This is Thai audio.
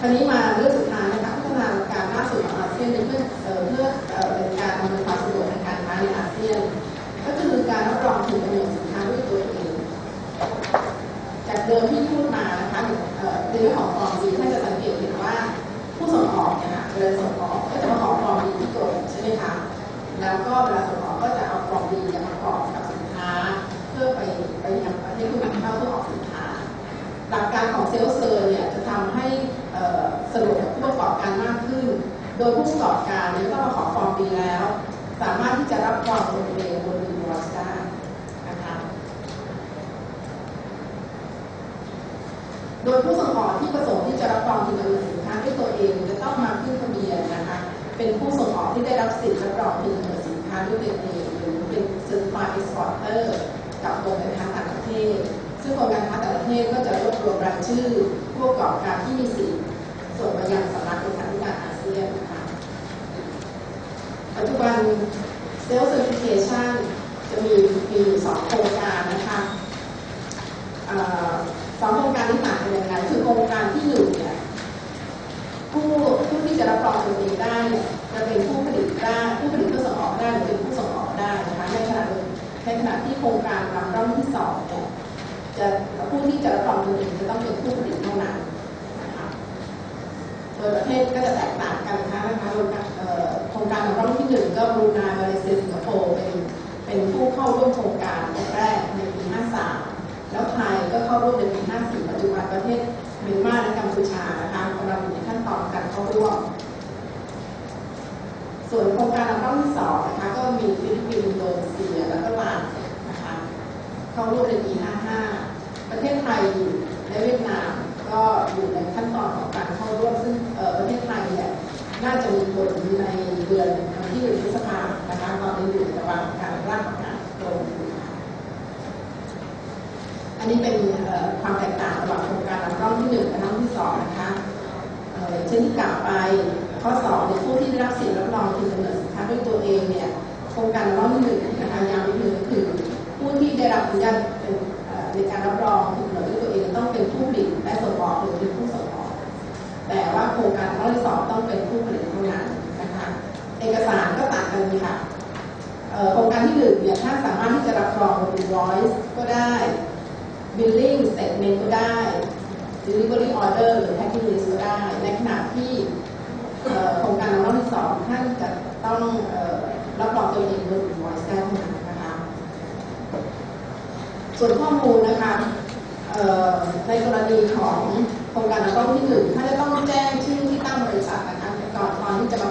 คราวนี้มาเรื่องสุดท้ายนะคะพัฒนาการล่าสุดของอาเซียนเพื่อเพื่อเป็นการอำนวยความสะดวกทางการค้าในอาเซียน ก็คือการรับรองถึงกำเนิดสินค้าด้วยตัวเองจากเดิมที่พูดมานะคะในเรื่องของฟอร์มดีท่านจะสังเกตเห็นว่าผู้ส่งออกเนี่ยนะเวลาส่งออกก็จะมาขอฟอร์มดีที่ตัวเองใช่ไหมคะแล้วก็เวลาส่งออกก็จะเอาฟอร์มดีมาประกอบกับสินค้า เพื่อไปไปยังประเทศผู้นำเข้าเพื่อออกสินค้า หลักการของเซลล์เซอร์เนี่ยจะทำให้สะดวกกับผู้ประกอบการมากขึ้น โดยผู้ประกอบการนี่ยต้องมาขอฟอร์มดีแล้ว สามารถที่จะรับรองตัวเองบนอินวอสได้นะคะโดยผู้ส่งออกที่ประสงค์ที่จะรับรองถึงกำเนิดสินค้าด้วยตัวเองจะต้องมาขึ้นทะเบียนนะคะเป็นผู้ส่งออกที่ได้รับสิทธิ์รับรองถึงกำเนิดสินค้าด้วยตัวเองหรือเป็น Certified Exporter กับกรมการค้าต่างประเทศซึ่งกรมการค้าต่าง เทศก็จะรวบรวมรายชื่อผู้ประกอบการที่มีสิทธิ์ส่งมายังสำนักเลขาธิการอาเซียนนะคะปัจจุบัน Self Certification จะมีมีอยู่สองโครงการนะคะสองโครงการที่ต่างกันยังไงคือโครงการที่หนึ่งเนี่ยผู้ผู้ที่จะรับรองตัวเองได้เนี่ยจะเป็นผู้ผลิตได้ผู้ผลิตเพื่อส่งออกได้หรือเป็นผู้ส่งออกได้นะคะในขณะเดียวในขณะที่โครงการลำร่องที่สองเนี่ย จะผู้ที่จะรับรองตัวเองจะต้องเป็นผู้ผลิตเท่านั้นนะคะโดยประเทศก็จะแตกต่างกันนะคะนะคะโครงการของเราที่หนึ่งก็บรูไนมาเลเซียสิงคโปร์เป็นเป็นผู้เข้าร่วมโครงการแรกในปี 53 แล้วไทยก็เข้าร่วมในปี 54 ปัจจุบันประเทศเมียนมาและกัมพูชานะคะกำลังอยู่ในขั้นตอนการเข้าร่วมส่วนโครงการลำดับที่สองนะคะก็มีฟิลิปปินส์อินโดนีเซียแล้วก็ลาวนะคะเข้าร่วมในปี 55 ประเทศไทยและเวียดนามก็อยู่ในขั้นตอนของการเข้าร่วมซึ่งประเทศไทยเนี่ยน่าจะมีผลในเดือนวันที่หนึ่งพฤษภาคมนะคะตอนนี้อยู่ในระหว่างการร่างประกาศลงอันนี้เป็นความแตกต่างระหว่างโครงการลำร่องที่หนึ่งกับลำร่องที่สองนะคะเช่นที่กล่าวไปข้อสองในผู้ที่ได้รับสิทธิ์รับรองคือกำเนิดสินค้าด้วยตัวเองเนี่ยโครงการลำร่องที่หนึ่งนะคะย้ำอีกทีก็คือผู้ที่ได้รับอนุญาตเป็น โครงการลำร่อที่สองต้องเป็นผู้ผลิตเท่านั้นนะคะเอกสารก็ต่างกันค่ะโครงการที่หนึ่งเนี่ยถ้านสามารถที่จะรับรองเป็น voice ก็ได้ billing statement ก็ได้ delivery order หรือ packing list ก็ได้ ในขณะที่โครงการรอบที่สองท่านจะต้องรับรองตัวเองบน invoice ได้เท่านั้นนะคะส่วนข้อมูลนะคะในกรณีของ โครงการเราต้องที่หนึ่งท่านจะต้องแจ้งชื่อที่ตั้งบริษัทนะคะก่อนตอนที่จะมา